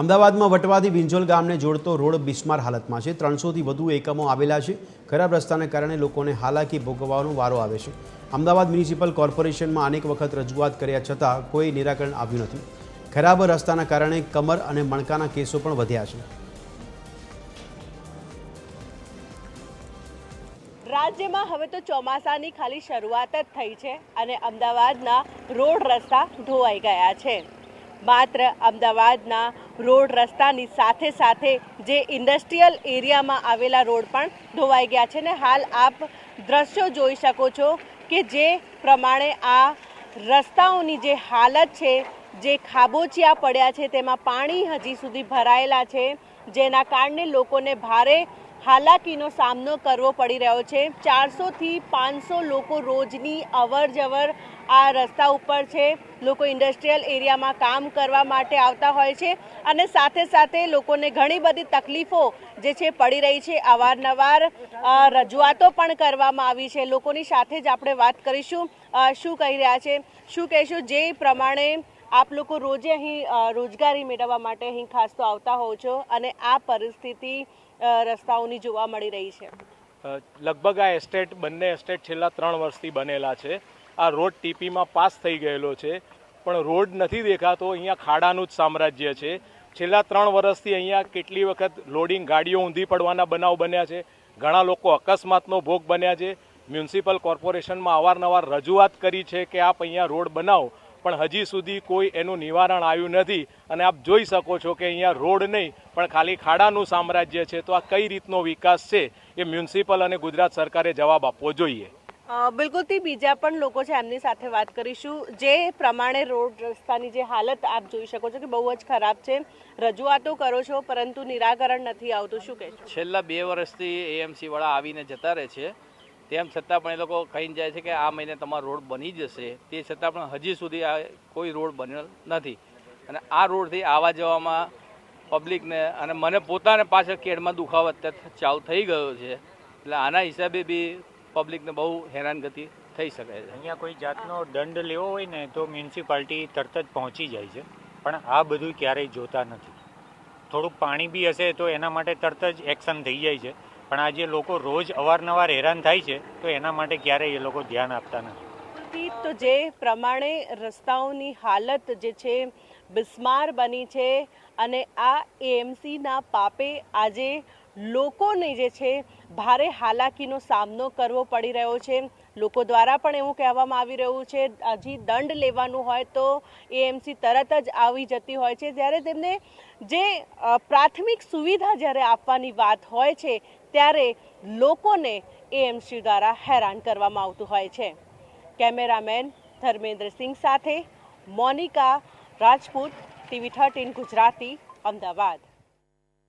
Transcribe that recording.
અમદાવાદમાં વટવાથી વિંજોલ ગામને જોડતો રોડ બિસ્માર હાલતમાં છે. ત્રણસોથી વધુ એકમો આવેલા છે. ખરાબ રસ્તાને કારણે લોકોને હાલાકી ભોગવવાનો વારો આવે છે. અમદાવાદ મ્યુનિસિપલ કોર્પોરેશનમાં અનેક વખત રજૂઆત કર્યા છતાં કોઈ નિરાકરણ આવ્યું નથી. ખરાબ રસ્તાના કારણે કમર અને મણકાના કેસો પણ વધ્યા છે. રાજ્યમાં હવે તો ચોમાસાની ખાલી શરૂઆત જ થઈ છે અને અમદાવાદના રોડ રસ્તા ધોવાઈ ગયા છે. માત્ર અમદાવાદના રોડ રસ્તાની સાથે સાથે જે ઇન્ડસ્ટ્રીયલ એરિયામાં આવેલા રોડ પણ ધોવાઈ ગયા છે ને હાલ આપ દ્રશ્યો જોઈ શકો છો કે જે પ્રમાણે આ રસ્તાઓની જે હાલત છે, જે ખાબોચિયા પડ્યા છે, તેમાં પાણી હજી સુધી ભરાયેલા છે, જેના કારણે લોકોને ભારે હાલાકીનો સામનો કરવો પડી રહ્યો છે. ચારસોથી પાંચસો લોકો રોજની અવર જવર આ રસ્તા ઉપર છે. લોકો ઇન્ડસ્ટ્રીયલ એરિયામાં કામ કરવા માટે આવતા હોય છે અને સાથે સાથે લોકોને ઘણી બધી તકલીફો જે છે પડી રહી છે. અવારનવાર રજૂઆતો પણ કરવામાં આવી છે. લોકોની સાથે જ આપણે વાત કરીશું. શું કહી રહ્યા છે? શું કહેશું? જે પ્રમાણે આપ લોકો રોજે અહીં રોજગારી મેળવવા માટે અહીં ખાસ તો આવતા હોવ છો અને આ પરિસ્થિતિ રસ્તાઓની જોવા મળી રહી છે. લગભગ આ એસ્ટેટ બંને એસ્ટેટ છેલ્લા ત્રણ વર્ષથી બનેલા છે. આ રોડ ટીપીમાં પાસ થઈ ગયેલો છે. પણ રોડ નથી દેખાતો, અહીંયા ખાડાનું જ સામ્રાજ્ય છે. છેલ્લા ત્રણ વર્ષથી અહીંયા કેટલી વખત લોડિંગ ગાડીઓ ઊંધી પડવાના બનાવ બન્યા છે. ઘણા લોકો અકસ્માતનો ભોગ બન્યા છે. મ્યુનિસિપલ કોર્પોરેશનમાં અવારનવાર રજૂઆત કરી છે કે આપ અહીંયા રોડ બનાવો. પણ હજી સુધી કોઈ એનું નિવારણ આવ્યું નથી. અને આપ જોઈ શકો છો કે અહીંયા રોડ નહીં, પણ ખાલી ખાડાનું સામ્રાજ્ય છે. તો આ કઈ રીતનો વિકાસ છે એ મ્યુનિસિપલ અને ગુજરાત સરકારે જવાબ આપવો જોઈએ. બિલકુલથી બીજા પણ લોકો છે, એમની સાથે વાત કરીશું. જે પ્રમાણે રોડ રસ્તાની જે હાલત આપ જોઈ શકો છો કે બહુ જ ખરાબ છે. રજૂઆતો કરો છો, પરંતુ નિરાકરણ નથી આવતું. શું કે છેલ્લા બે વર્ષથી એએમસી વાળા આવીને જતા રહે છે. તેમ છતાં પણ એ લોકો કહીને જાય છે કે આ મહિને તમારો રોડ બની જશે. તે છતાં પણ હજી સુધી આ કોઈ રોડ બન્યો નથી. અને આ રોડથી આવવા જવામાં પબ્લિકને અને મને પોતાને પાછળ કેડમાં દુખાવો અત્યારે ચાલુ થઈ ગયો છે. એટલે આના હિસાબે બી પબ્લિકને બહુ હેરાનગતિ થઈ શકે છે. અહીંયા કોઈ જાતનો દંડ લેવો હોય ને તો મ્યુનિસિપાલિટી તરત જ પહોંચી જાય છે. પણ આ બધું ક્યારેય જોતા નથી. થોડુંક પાણી બી હશે તો એના માટે તરત જ એક્શન થઈ જાય છે. પણ આજે લોકો રોજ અવારનવાર હેરાન થાય છે તો એના માટે ક્યારેય એ લોકો ધ્યાન આપતા નથી. તો જે પ્રમાણે રસ્તાઓની હાલત જે છે બિસ્માર બની છે અને આ એએમસીના પાપે આજે લોકોને જે છે ભારે હાલાકીનો સામનો કરવો પડી રહ્યો છે. લોકો દ્વારા પણ એવું કહેવામાં આવી રહ્યું છે, હજી દંડ લેવાનું હોય તો એએમસી તરત જ આવી જતી હોય છે. જ્યારે તેમને જે પ્રાથમિક સુવિધા જ્યારે આપવાની વાત હોય છે, ત્યારે લોકોને એએમસી દ્વારા હેરાન કરવામાં આવતું હોય છે. કેમેરામેન ધર્મેન્દ્રસિંહ સાથે મોનિકા રાજપૂત ટીવી થર્ટીન ગુજરાતી અમદાવાદ.